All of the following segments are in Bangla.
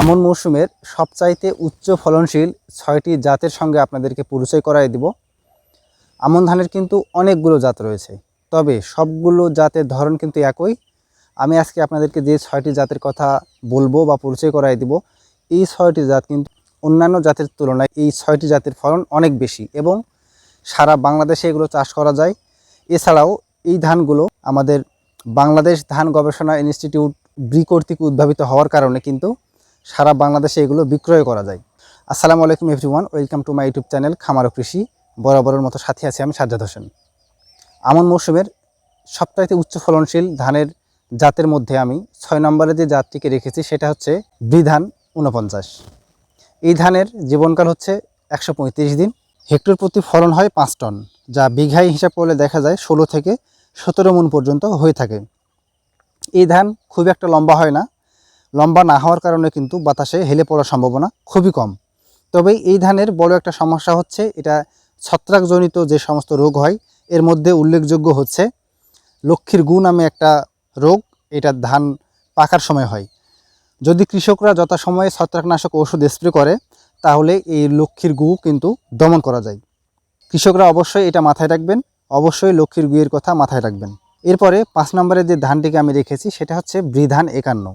আমন মৌসুমের সবচাইতে উচ্চ ফলনশীল ছয়টি জাতের সঙ্গে আপনাদেরকে পরিচয় করাই দিব। আমন ধানের কিন্তু অনেকগুলো জাত রয়েছে, তবে সবগুলো জাতের ধরন কিন্তু একই। আমি আজকে আপনাদেরকে যে ছয়টি জাতের কথা বলব বা পরিচয় করাই দিব, এই ছয়টি জাত কিন্তু অন্যান্য জাতের তুলনায় এই ছয়টি জাতের ফলন অনেক বেশি এবং সারা বাংলাদেশে এগুলো চাষ করা যায়। এছাড়াও এই ধানগুলো আমাদের বাংলাদেশ ধান গবেষণা ইনস্টিটিউট ব্রি কর্তৃক উদ্ভাবিত হওয়ার কারণে কিন্তু সারা বাংলাদেশে এগুলো বিক্রয় করা যায়। আসসালামু আলাইকুম everyone, welcome to my YouTube channel Khamar Krishi. বরাবরের মতো সাথে আছি আমি সাজ্জাদ হোসেন। আমন মৌসুমের সবচাইতে উচ্চ ফলনশীল ধানের জাতের মধ্যে আমি ছয় নম্বরে যে জাতটিকে রেখেছি সেটা হচ্ছে বিধান উনপঞ্চাশ এই ধানের জীবনকাল হচ্ছে একশো পঁয়ত্রিশ দিন। হেক্টর প্রতি ফলন হয় পাঁচ টন, যা বিঘায় হিসাব করলে দেখা যায় ষোলো থেকে সতেরো মন পর্যন্ত হয়ে থাকে। এই ধান খুব একটা লম্বা হয় না লম্বা না হওয়ার কারণে কিন্তু বাতাসে হেলে পড়ার সম্ভাবনা খুবই কম। তবে এই ধানের বড় একটা সমস্যা হচ্ছে, এটা ছত্রাকজনিত যে সমস্ত রোগ হয়, এর মধ্যে উল্লেখযোগ্য হচ্ছে লক্ষ্মীর গু নামে একটা রোগ, এটা ধান পাকার সময় হয়। যদি কৃষকরা যথাসময়ে ছত্রাকনাশক ওষুধ স্প্রে করে, তাহলে এই লক্ষ্মীর গু কিন্তু দমন করা যায়। কৃষকরা অবশ্যই এটা মাথায় রাখবেন, অবশ্যই লক্ষ্মীর গুয়ের কথা মাথায় রাখবেন। এরপরে পাঁচ নম্বরে যে ধানটিকে আমি রেখেছি, সেটা হচ্ছে বৃধান একান্ন।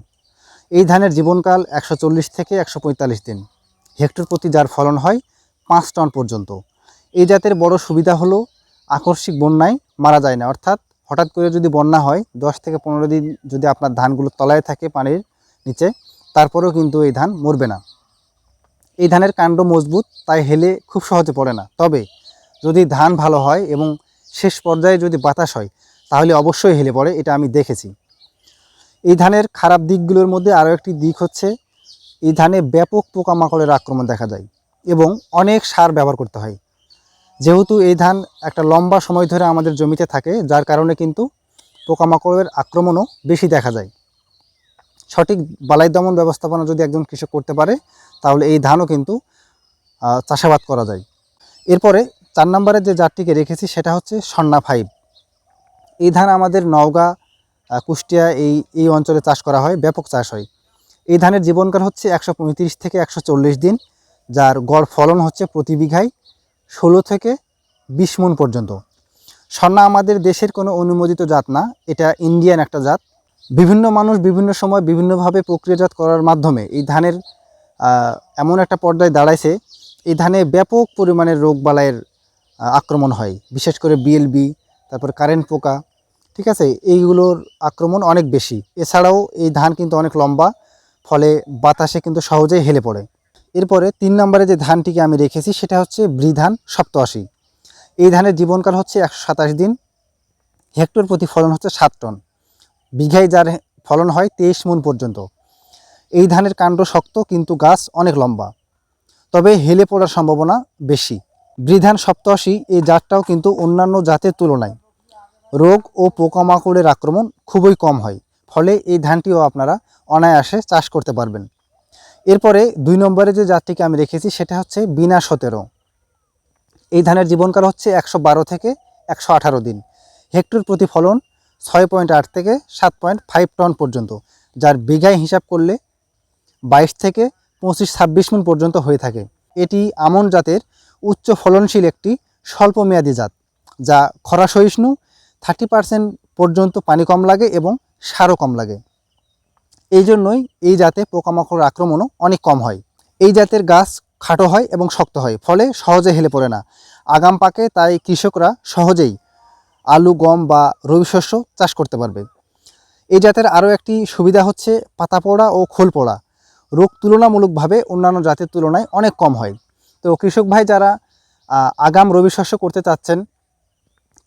এই ধানের জীবনকাল একশো চল্লিশ থেকে একশো পঁয়তাল্লিশ দিন। হেক্টর প্রতি যার ফলন হয় পাঁচ টন পর্যন্ত। এই জাতের বড় সুবিধা হলো আকস্মিক বন্যায় মারা যায় না। অর্থাৎ হঠাৎ করে যদি বন্যা হয়, দশ থেকে পনেরো দিন যদি আপনার ধানগুলো তলায় থাকে পানির নিচে, তারপরেও কিন্তু এই ধান মরবে না। এই ধানের কাণ্ড মজবুত, তাই হেলে খুব সহজে পড়ে না। তবে যদি ধান ভালো হয় এবং শেষ পর্যায়ে যদি বাতাস হয়, তাহলে অবশ্যই হেলে পড়ে, এটা আমি দেখেছি। এই ধানের খারাপ দিকগুলোর মধ্যে আরও একটি দিক হচ্ছে, এই ধানে ব্যাপক পোকামাকড়ের আক্রমণ দেখা যায় এবং অনেক সার ব্যবহার করতে হয়। যেহেতু এই ধান একটা লম্বা সময় ধরে আমাদের জমিতে থাকে, যার কারণে কিন্তু পোকামাকড়ের আক্রমণও বেশি দেখা যায়। সঠিক বালাই দমন ব্যবস্থাপনা যদি একজন কৃষক করতে পারে, তাহলে এই ধানও কিন্তু চাষাবাদ করা যায়। এরপরে চার নম্বরে যে জাতটিকে রেখেছি, সেটা হচ্ছে সন্না ফাইভ এই ধান আমাদের নওগাঁ কুষ্টিয়া এই এই অঞ্চলে চাষ করা হয়, ব্যাপক চাষ হয়। এই ধানের জীবনকাল হচ্ছে একশো পঁয়ত্রিশ থেকে একশো চল্লিশ দিন, যার গড় ফলন হচ্ছে প্রতি বিঘায় ষোলো থেকে বিশ মন পর্যন্ত। স্বর্ণা আমাদের দেশের কোনো অনুমোদিত জাত না, এটা ইন্ডিয়ান একটা জাত। বিভিন্ন মানুষ বিভিন্ন সময় বিভিন্নভাবে প্রক্রিয়াজাত করার মাধ্যমে এই ধানের এমন একটা পর্যায়ে দাঁড়াইছে, এই ধানে ব্যাপক পরিমাণের রোগ বালাইয়ের আক্রমণ হয়। বিশেষ করে বিএলবি, তারপর কারেন্ট পোকা ঠিক আছে? এইগুলোর আক্রমণ অনেক বেশি। এছাড়াও এই ধান কিন্তু অনেক লম্বা, ফলে বাতাসে কিন্তু সহজেই হেলে পড়ে। এরপরে তিন নম্বরে যে ধানটিকে আমি রেখেছি, সেটা হচ্ছে বৃধান সপ্তআশি। এই ধানের জীবনকাল হচ্ছে একশো সাতাশ দিন। হেক্টর প্রতি ফলন হচ্ছে সাত টন। বিঘায় যার ফলন হয় তেইশ মন পর্যন্ত। এই ধানের কাণ্ড শক্ত, কিন্তু গাছ অনেক লম্বা। তবে হেলে পড়ার সম্ভাবনা বেশি। বৃধান সপ্তআশি এই জাতটাও কিন্তু অন্যান্য জাতের তুলনায় রোগ ও পোকামাকড়ের আক্রমণ খুবই কম হয়, ফলে এই ধানটিও আপনারা অনায়াসে চাষ করতে পারবেন। এরপরে দুই নম্বরে যে জাতটিকে আমি রেখেছি সেটা হচ্ছে বিনা সতেরো। এই ধানের জীবনকাল হচ্ছে একশো বারো থেকে একশো আঠারো দিন। হেক্টর প্রতি ফলন ছয় পয়েন্ট আট থেকে সাত পয়েন্ট ফাইভ টন পর্যন্ত, যার বিঘায় হিসাব করলে বাইশ থেকে পঁচিশ ছাব্বিশ মন পর্যন্ত হয়ে থাকে। এটি আমন জাতের উচ্চ ফলনশীল একটি স্বল্পমেয়াদী জাত, যা খরা সহিষ্ণু থার্টি পার্সেন্ট পর্যন্ত পানি কম লাগে এবং সারও কম লাগে। এই জন্যই এই জাতে পোকামাকড় আক্রমণও অনেক কম হয়। এই জাতের গাছ খাটো হয় এবং শক্ত হয়, ফলে সহজে হেলে পড়ে না। আগাম পাকে তাই কৃষকরা সহজেই আলু, গম বা রবি শস্য চাষ করতে পারবে। এই জাতের আরও একটি সুবিধা হচ্ছে পাতা পোড়া ও খোল পোড়া। রোগ তুলনামূলকভাবে অন্যান্য জাতের তুলনায় অনেক কম হয়। তো কৃষক ভাই যারা আগাম রবি শস্য করতে চাচ্ছেন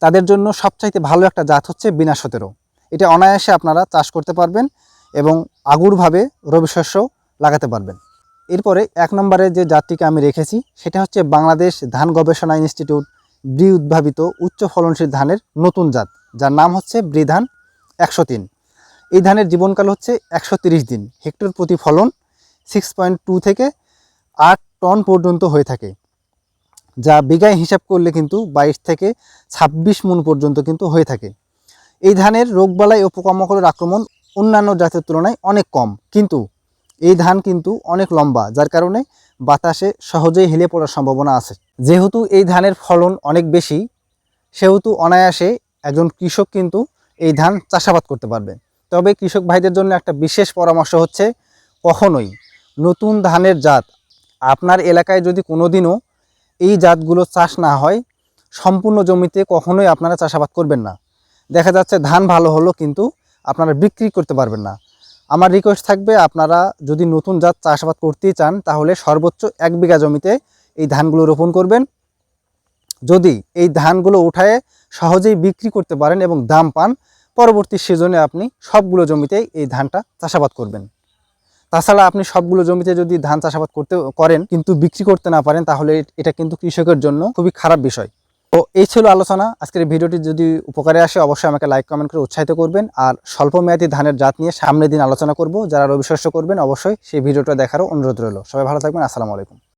তাদের জন্য সবচাইতে ভালো একটা জাত হচ্ছে বিনা সতেরো। এটা অনায়াসে আপনারা চাষ করতে পারবেন এবং আগুরভাবে রবি শস্য লাগাতে পারবেন। এরপরে এক নম্বরে যে জাতটিকে আমি রেখেছি, সেটা হচ্ছে বাংলাদেশ ধান গবেষণা ইনস্টিটিউট ব্রি উদ্ভাবিত উচ্চ ফলনশীল ধানের নতুন জাত, যার নাম হচ্ছে বৃধান একশো তিন। এই ধানের জীবনকাল হচ্ছে একশো দিন, হেক্টর প্রতি ফলন সিক্স পয়েন্ট টু থেকে আট টন পর্যন্ত হয়ে থাকে। যা বিঘায় হিসাব করলে কিন্তু বাইশ থেকে ছাব্বিশ মন পর্যন্ত কিন্তু হয়ে থাকে। এই ধানের রোগবালাই ও পোকামাকড়ের আক্রমণ অন্যান্য জাতের তুলনায় অনেক কম, কিন্তু এই ধান কিন্তু অনেক লম্বা, যার কারণে বাতাসে সহজেই হেলে পড়ার সম্ভাবনা আছে। যেহেতু এই ধানের ফলন অনেক বেশি, সেহেতু অনায়াসে একজন কৃষক কিন্তু এই ধান চাষাবাদ করতে পারবে। তবে কৃষক ভাইদের জন্য একটা বিশেষ পরামর্শ হচ্ছে, কখনোই নতুন ধানের জাত আপনার এলাকায় যদি কোনোদিনও এই জাতগুলো চাষ না হয়, সম্পূর্ণ জমিতে কখনোই আপনারা চাষাবাদ করবেন না। দেখা যাচ্ছে ধান ভালো হলো কিন্তু আপনারা বিক্রি করতে পারবেন না। আমার রিকোয়েস্ট থাকবে আপনারা যদি নতুন জাত চাষাবাদ করতেই চান, তাহলে সর্বোচ্চ এক বিঘা জমিতে এই ধানগুলো রোপণ করবেন। যদি এই ধানগুলো উঠায় সহজেই বিক্রি করতে পারেন এবং দাম পান, পরবর্তী সিজনে আপনি সবগুলো জমিতেই এই ধানটা চাষাবাদ করবেন। তাছাড়া আপনি সবগুলো জমিতে যদি ধান চাষাবাদ করতে, করেন, কিন্তু বিক্রি করতে না পারেন, তাহলে এটা কিন্তু কৃষকের জন্য খুবই খারাপ বিষয়। তো এই ছিল আলোচনা। আজকের ভিডিওটি যদি উপকারে আসে, অবশ্যই আমাকে লাইক কমেন্ট করে উৎসাহিত করবেন। আর স্বল্প মেয়াদী ধানের জাত নিয়ে সামনের দিন আলোচনা করব। যারা রবি শস্য করবেন, অবশ্যই সেই ভিডিওটা দেখারও অনুরোধ রইল। সবাই ভালো থাকবেন। আসসালামু আলাইকুম।